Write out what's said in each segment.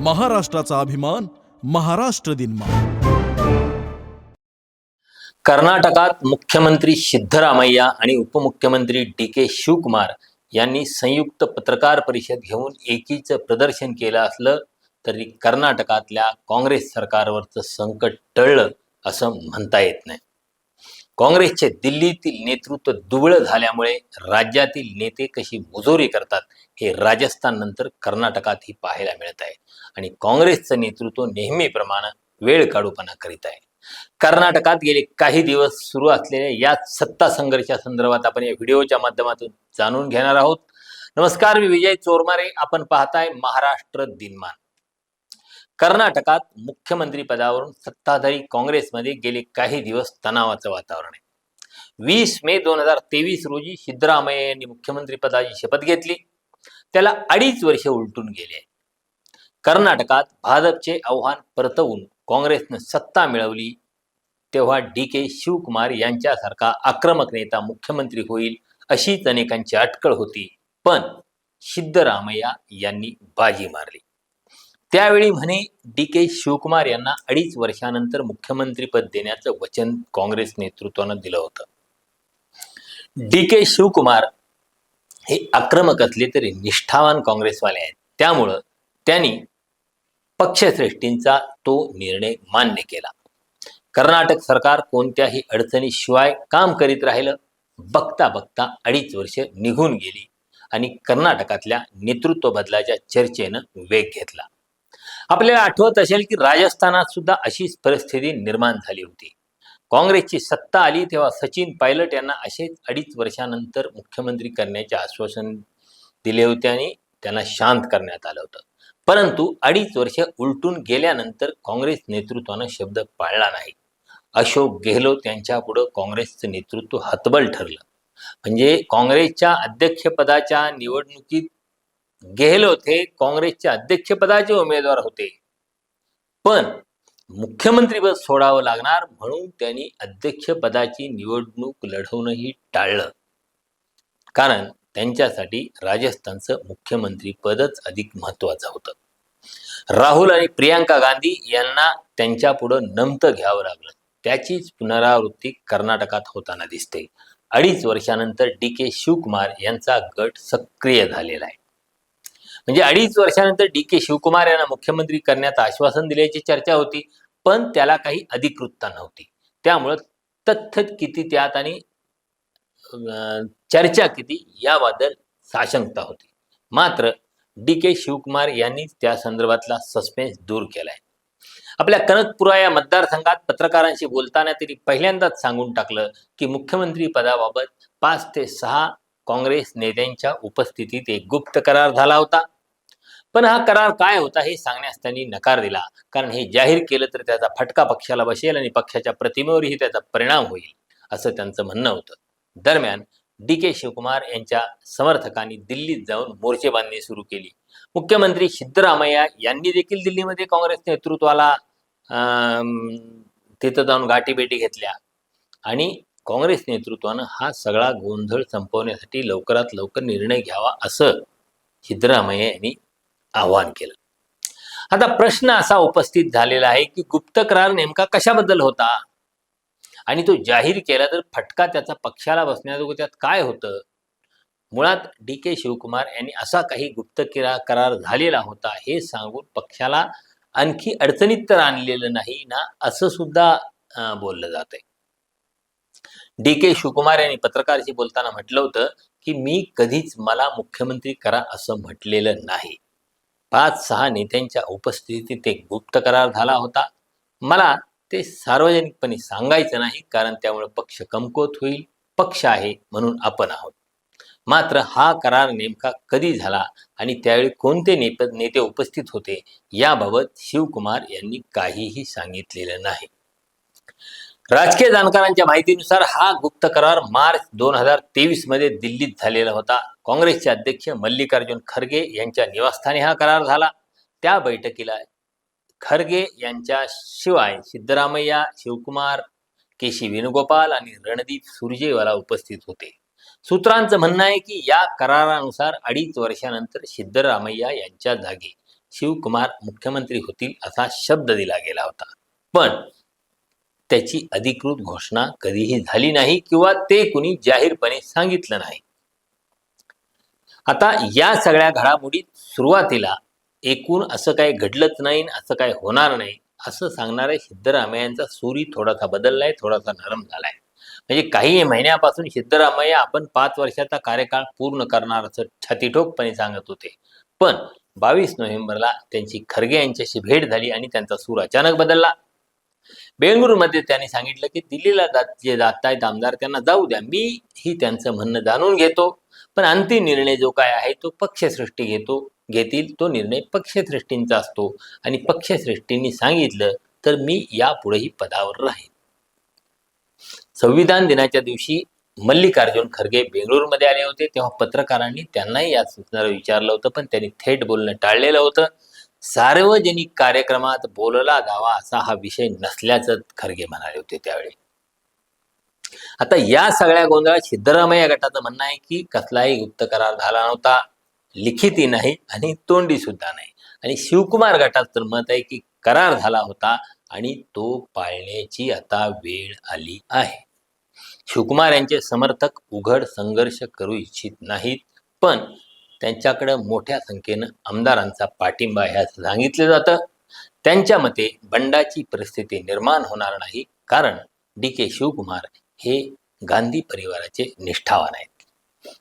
महाराष्ट्राचा अभिमान महाराष्ट्र दिन कर्नाटकात मुख्यमंत्री सिद्धरामय्या आणि उपमुख्यमंत्री डी के शिवकुमार यांनी संयुक्त पत्रकार परिषद घेऊन एकीचं प्रदर्शन केलं असलं तरी कर्नाटकातल्या काँग्रेस सरकारवरचं संकट टळलं असं म्हणता येत नाही. काँग्रेसचे दिल्लीतील नेतृत्व दुबळं झाल्यामुळे राज्यातील नेते कशी मुजोरी करतात हे राजस्थान नंतर कर्नाटकातही पाहायला मिळत आहे. आणि काँग्रेसचं नेतृत्व नेहमीप्रमाणे वेळ काढूपणा करीत आहे. कर्नाटकात गेले काही दिवस सुरू असलेल्या या सत्ता संघर्षा संदर्भात आपण या व्हिडिओच्या माध्यमातून जाणून घेणार आहोत. नमस्कार मी विजय चोरमारे. आपण पाहताय महाराष्ट्र दिनमान. कर्नाटकात मुख्यमंत्री पदावरून सत्ताधारी काँग्रेसमध्ये गेले काही दिवस तणावाचं वातावरण आहे. वीस मे दोन हजार तेवीस रोजी सिद्धरामय्या यांनी मुख्यमंत्री पदाची शपथ घेतली. त्याला अडीच वर्ष उलटून गेले आहे कर्नाटकात भाजपचे आव्हान परतवून काँग्रेसनं सत्ता मिळवली. तेव्हा डी के शिवकुमार यांच्यासारखा आक्रमक नेता मुख्यमंत्री होईल अशीच अनेकांची अटकळ होती. पण सिद्धरामय्या यांनी बाजी मारली. त्यावेळी म्हणे डी के शिवकुमार यांना अडीच वर्षानंतर मुख्यमंत्रीपद देण्याचं वचन काँग्रेस नेतृत्वानं दिलं होतं. डी के शिवकुमार हे आक्रमक असले तरी निष्ठावान काँग्रेसवाले आहेत. त्यामुळं त्यांनी पक्षश्रेष्ठींचा तो निर्णय मान्य केला. कर्नाटक सरकार कोणत्याही अडचणीशिवाय काम करीत राहिलं. बघता बघता अडीच वर्ष निघून गेली आणि कर्नाटकातल्या नेतृत्व बदलाच्या चर्चेनं वेग घेतला. आपल्याला आठवत असेल की राजस्थानात सुद्धा अशीच परिस्थिती निर्माण झाली होती. काँग्रेसची सत्ता आली तेव्हा सचिन पायलट यांना असेच अडीच वर्षानंतर मुख्यमंत्री करण्याचे आश्वासन दिले होते आणि त्यांना शांत करण्यात आलं होतं. परंतु अडीच वर्ष उलटून गेल्यानंतर काँग्रेस नेतृत्वानं शब्द पाळला नाही. अशोक गेहलोत यांच्या पुढं काँग्रेसचं नेतृत्व हतबल ठरलं. म्हणजे काँग्रेसच्या अध्यक्षपदाच्या निवडणुकीत गेहलोत हे काँग्रेसच्या अध्यक्षपदाचे उमेदवार होते. पण मुख्यमंत्रीपद सोडावं लागणार म्हणून त्यांनी अध्यक्षपदाची निवडणूक लढवणंही टाळलं. कारण त्यांच्यासाठी राजस्थानचं मुख्यमंत्री पदच अधिक महत्वाचं होतं. राहुल आणि प्रियांका गांधी यांना त्यांच्या पुढं नमतं घ्यावं लागलं. त्याचीच पुनरावृत्ती कर्नाटकात होताना दिसते. अडीच वर्षानंतर डी के शिवकुमार यांचा गट सक्रिय झालेला आहे. म्हणजे अडीच वर्षानंतर डी के शिवकुमार यांना मुख्यमंत्री करण्याचं आश्वासन दिल्याची चर्चा होती पण त्याला काही अधिकृतता नव्हती. त्यामुळं तथ्य किती त्यात आणि चर्चा किती याबद्दल साशंकता होती. मात्र डी के शिवकुमार यांनी त्या संदर्भातला सस्पेन्स दूर केलाय. आपल्या कनकपुरा या मतदारसंघात पत्रकारांशी बोलताना त्यांनी पहिल्यांदाच सांगून टाकलं की मुख्यमंत्री पदाबाबत पाच ते सहा काँग्रेस नेत्यांच्या उपस्थितीत एक गुप्त करार झाला होता. पण हा करार काय होता हे सांगण्यास त्यांनी नकार दिला. कारण हे जाहीर केलं तर त्याचा फटका पक्षाला बसेल आणि पक्षाच्या प्रतिमेवरही त्याचा परिणाम होईल असं त्यांचं म्हणणं होतं. दरम्यान डी के शिवकुमार यांच्या समर्थकांनी दिल्लीत जाऊन मोर्चे बांधणी सुरू केली. मुख्यमंत्री सिद्धरामय्या यांनी देखील दिल्लीमध्ये काँग्रेस नेतृत्वाला अं, तिथं जाऊन गाठीभेटी घेतल्या. आणि काँग्रेस नेतृत्वानं हा सगळा गोंधळ संपवण्यासाठी लवकरात लवकर निर्णय घ्यावा असं सिद्धरामय्या यांनी आवाहन केलं. आता प्रश्न असा उपस्थित झालेला आहे की गुप्त करार नेमका कशाबद्दल होता? आणि तो जाहीर केला तर फटका त्याचा पक्षाला बसण्याजोगं त्यात काय होतं? मुळात डी के शिवकुमार यांनी असा काही गुप्त किरा करार झालेला होता हे सांगून पक्षाला आणखी अडचणीत तर आणलेलं नाही ना असं सुद्धा बोललं जात आहे डी के शिवकुमार यांनी पत्रकाराशी बोलताना म्हटलं होतं की मी कधीच मला मुख्यमंत्री करा असं म्हटलेलं नाही. पाच सहा नेत्यांच्या उपस्थितीत एक गुप्त करार झाला होता. मला ते सार्वजनिकपणे सांगायचं नाही कारण त्यामुळे पक्ष कमकुवत होईल पक्ष आहे म्हणून आपण आहोत. मात्र हा करार नेमका कधी झाला आणि त्यावेळी कोणते नेप नेते उपस्थित होते याबाबत शिवकुमार यांनी काहीही सांगितलेलं नाही. राजकीय जाणकारांच्या माहितीनुसार हा गुप्त करार मार्च दोन हजार तेवीसमध्ये दिल्लीत झालेला होता. काँग्रेसचे अध्यक्ष मल्लिकार्जुन खरगे यांच्या निवासस्थानी हा करार झाला. त्या बैठकीला खरगे यांच्या शिवाय सिद्धरामय्या शिवकुमार के सी वेणुगोपाल आणि रणदीप सुरजेवाला उपस्थित होते. सूत्रांचं म्हणणं आहे की या करारानुसार अडीच वर्षानंतर सिद्धरामय्या यांच्या जागी शिवकुमार मुख्यमंत्री होतील असा शब्द दिला गेला होता. पण त्याची अधिकृत घोषणा कधीही झाली नाही किंवा ते कुणी जाहीरपणे सांगितलं नाही. आता या सगळ्या घडामोडीत सुरुवातीला एकूण असं काही घडलंच नाही असं काही होणार नाही असं सांगणाऱ्या सिद्धरामय्यांचा सूरी थोडासा बदललाय थोडासा नरम झालाय. म्हणजे काही महिन्यापासून सिद्धरामय्या आपण पाच वर्षाचा कार्यकाळ पूर्ण करणार असं छातीठोकपणे सांगत होते. पण बावीस नोव्हेंबरला त्यांची खरगे यांच्याशी भेट झाली आणि त्यांचा सूर अचानक बदलला. बेंगळुरूमध्ये त्यांनी सांगितलं की दिल्लीला जात जे जात आहेत आमदार त्यांना जाऊ द्या. मी ही त्यांचं म्हणणं जाणून घेतो. पण अंतिम निर्णय जो काय आहे तो पक्षश्रेष्ठी घेतो घेतील. तो निर्णय पक्षश्रेष्ठींचा असतो. आणि पक्षश्रेष्ठींनी सांगितलं तर मी यापुढेही पदावर राहीन. संविधान दिनाच्या दिवशी मल्लिकार्जुन खरगे बेंगळुरूमध्ये आले होते. तेव्हा पत्रकारांनी त्यांनाही या सूचनाला विचारलं होतं पण त्यांनी थेट बोलणं टाळलेलं होतं. सार्वजनिक कार्यक्रमात बोलला जावा असा हा विषय नसल्याचं खरगे म्हणाले होते त्यावेळी. आता या सगळ्या गोंधळात सिद्धरामय्या गटाचं म्हणणं आहे की कसलाही गुप्त करार झाला नव्हता लिखिती नाही आणि तोंडी सुद्धा नाही. आणि शिवकुमार गटाचं तर मत आहे की करार झाला होता आणि तो पाळण्याची आता वेळ आली आहे. शिवकुमार यांचे समर्थक उघड संघर्ष करू इच्छित नाहीत पण त्यांच्याकडं मोठ्या संख्येनं आमदारांचा पाठिंबा आहे सांगितलं जातं. त्यांच्या मते बंडाची परिस्थिती निर्माण होणार नाही कारण डी के शिवकुमार हे गांधी परिवाराचे निष्ठावान आहेत.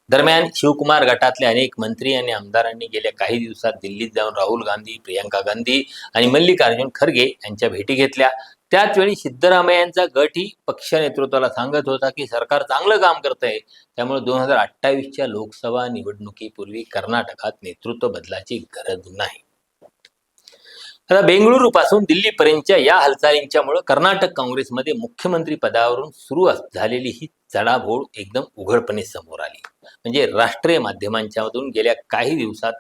दरम्यान शिवकुमार गटातले अनेक मंत्री आणि आमदारांनी गेल्या काही दिवसात दिल्लीत जाऊन राहुल गांधी प्रियंका गांधी आणि मल्लिकार्जुन खरगे यांच्या भेटी घेतल्या. त्याच वेळी सिद्धरामय्या गट गटही पक्ष नेतृत्वाला सांगत होता की सरकार चांगलं काम करत आहे त्यामुळे दोन हजार अठ्ठावीसच्या लोकसभा निवडणुकीपूर्वी कर्नाटकात नेतृत्व बदलाची गरज नाही. आता बेंगळुरू पासून दिल्लीपर्यंतच्या या हालचालींच्यामुळे कर्नाटक काँग्रेसमध्ये मुख्यमंत्री पदावरून सुरू झालेली ही चढाभोळ एकदम उघडपणे समोर आली. म्हणजे राष्ट्रीय माध्यमांच्या मधून गेल्या काही दिवसात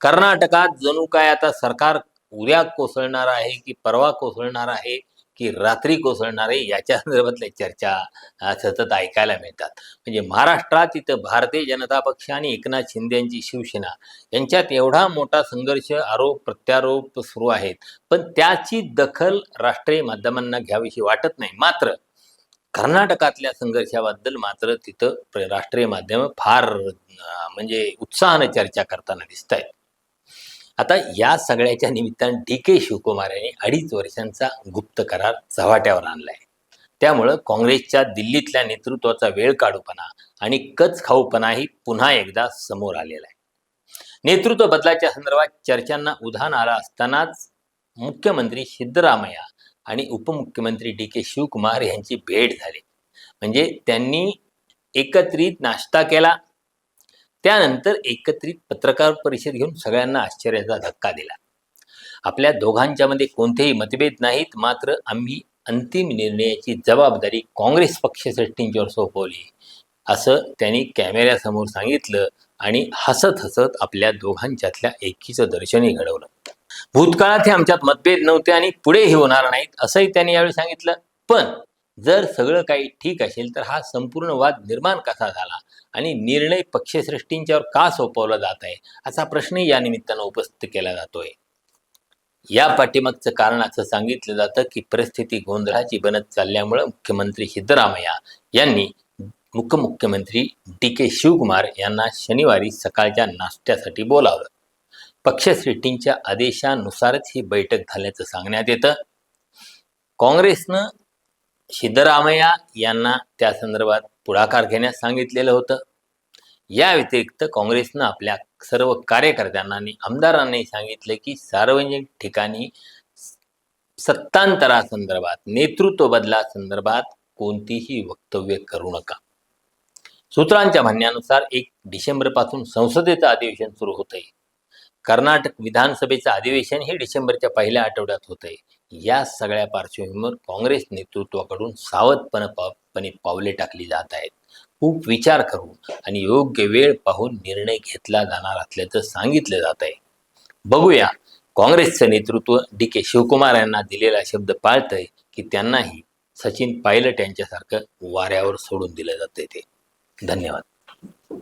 कर्नाटकात जणू काय आता सरकार उद्या कोसळणार आहे की परवा कोसळणार आहे की रात्री कोसळणारे याच्या संदर्भातल्या चर्चा सतत ऐकायला मिळतात. म्हणजे महाराष्ट्रात इथं भारतीय जनता पक्ष आणि एकनाथ शिंदे यांची शिवसेना यांच्यात एवढा मोठा संघर्ष आरोप प्रत्यारोप सुरू आहेत. पण त्याची दखल राष्ट्रीय माध्यमांना घ्यावीशी वाटत नाही. मात्र कर्नाटकातल्या संघर्षाबद्दल मात्र तिथं राष्ट्रीय माध्यम फार म्हणजे उत्साहानं चर्चा करताना दिसत आहेत आता या सगळ्याच्या निमित्तानं डी के शिवकुमार यांनी अडीच वर्षांचा गुप्त करार चव्हाट्यावर आणलाय. त्यामुळं काँग्रेसच्या दिल्लीतल्या नेतृत्वाचा वेळ काढूपणा आणि कच खाऊपणाही पुन्हा एकदा समोर आलेला आहे. नेतृत्व बदलाच्या संदर्भात चर्चांना उधाण आला असतानाच मुख्यमंत्री सिद्धरामय्या आणि उपमुख्यमंत्री डी के शिवकुमार यांची भेट झाली. म्हणजे त्यांनी एकत्रित नाश्ता केला त्यानंतर एकत्रित पत्रकार परिषद घेऊन सगळ्यांना आश्चर्याचा धक्का दिला. आपल्या दोघांच्यामध्ये कोणतेही मतभेद नाहीत मात्र आम्ही अंतिम निर्णयाची जबाबदारी काँग्रेस पक्षश्रेष्ठींच्यावर सोपवली. असं त्यांनी कॅमेऱ्यासमोर सांगितलं आणि हसत हसत आपल्या दोघांच्यातल्या एकीचं दर्शनही घडवलं. भूतकाळात हे आमच्यात मतभेद नव्हते आणि पुढेही होणार नाहीत असंही त्यांनी यावेळी सांगितलं. पण जर सगळं काही ठीक असेल तर हा संपूर्ण वाद निर्माण कसा झाला? आणि निर्णय पक्षश्रेष्ठींच्यावर का सोपवला जात आहे असा प्रश्नही या निमित्तानं उपस्थित केला जातोय. या पाठीमागचं कारण असं सांगितलं जातं की परिस्थिती गोंधळाची बनत चालल्यामुळं मुख्यमंत्री सिद्धरामय्या यांनी उपमुख्यमंत्री डी के शिवकुमार यांना शनिवारी सकाळच्या नाश्त्यासाठी बोलावलं. पक्षश्रेष्ठींच्या आदेशानुसारच ही बैठक झाल्याचं सांगण्यात येतं. काँग्रेसनं सिद्धरामय्या यांना त्या संदर्भात पुढाकार घेण्यास सांगितलेलं होतं. या व्यतिरिक्त काँग्रेसनं आपल्या सर्व कार्यकर्त्यांना आणि आमदारांनी सांगितलं की सार्वजनिक ठिकाणी सत्तांतरासंदर्भात नेतृत्व बदलासंदर्भात कोणतीही वक्तव्य करू नका. सूत्रांच्या म्हणण्यानुसार एक डिसेंबरपासून संसदेचं अधिवेशन सुरू होत आहे कर्नाटक विधानसभेचं अधिवेशन हे डिसेंबरच्या पहिल्या आठवड्यात होत आहे या सगळ्या पार्श्वभूमीवर काँग्रेस नेतृत्वाकडून सावधपणे पणे पावले टाकली जात आहेत. खूप विचार करून आणि योग्य वेळ पाहून निर्णय घेतला जाणार असल्याचं सांगितलं जात आहे. बघूया काँग्रेसचं नेतृत्व डी के शिवकुमार यांना दिलेला शब्द पाळतंय की त्यांनाही सचिन पायलट यांच्यासारखं वाऱ्यावर सोडून दिलं जातंय ते. धन्यवाद.